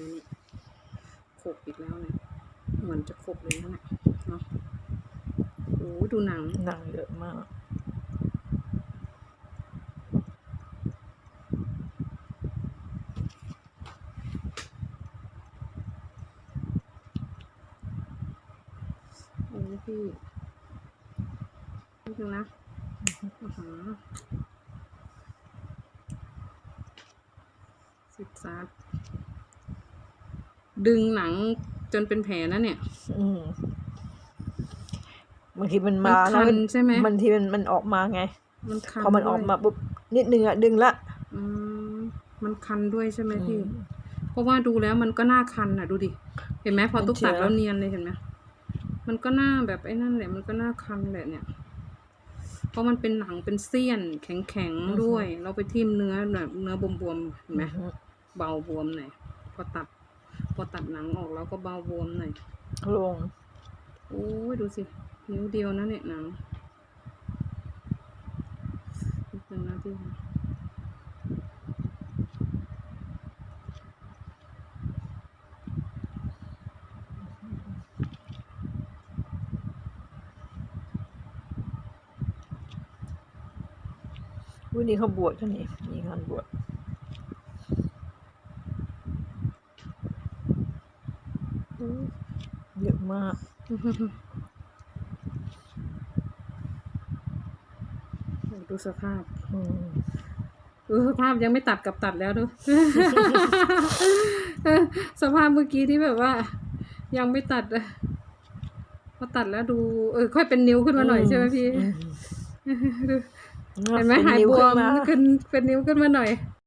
นี่ขบอีกแล้วเนี่ยเหมือนจะขบเลยนะเนี่ยเนาะโอ้ดูหนัง หนังเยอะมาก โอ้พี่นี่ดูนะอือหือสิบสาม ดึงหนังจนเป็นแผลนะเนี่ย อืมบางทีมันมันมาคันแล้วใช่ไหมบางทีมันมันออกมาไง มันคันพอมันออกด้วยมาปุ๊บนิดนึงอะดึงละอืมมันคันด้วยใช่ไหมพี่อืมเพราะว่าดูแล้วมันก็น่าคันอะดูดิ เห็นไหมพอมันตุ๊กตัดเชื้อแล้วเนียนเลยเห็นไหมมันก็น่าแบบไอ้นั่นแหละ มันก็น่าคันแหละเนี่ย เพราะมันเป็นหนังเป็นเสี้ยน แข็งๆด้วย เราไปทิ่มเนื้อแบบเนื้อบวมๆเห็นไหมอือฮึเบาบวมหน่อยพอตัด พอตัดหนังออกแล้วก็เบาบวมหน่อยลงโอ้ยดูสิ นิ้วเดียวนะเนี่ยหนังนิดนึงนะพี่วันนี้เขาบวชกันนี่มีงานบวชอืม เยอะมาก ดูสภาพอืมดูสภาพยังไม่ตัดกับตัดแล้วดู สภาพเมื่อกี้ที่แบบว่า ยังไม่ตัดอะพอตัดแล้วดู เออ ค่อยเป็นนิ้วขึ้นมาหน่อยใช่ไหมพี่อืมดูเห็นไหมหายป็บวมขึ้นมาขึ้นเป็นนิ้วขึ้นมาหน่อย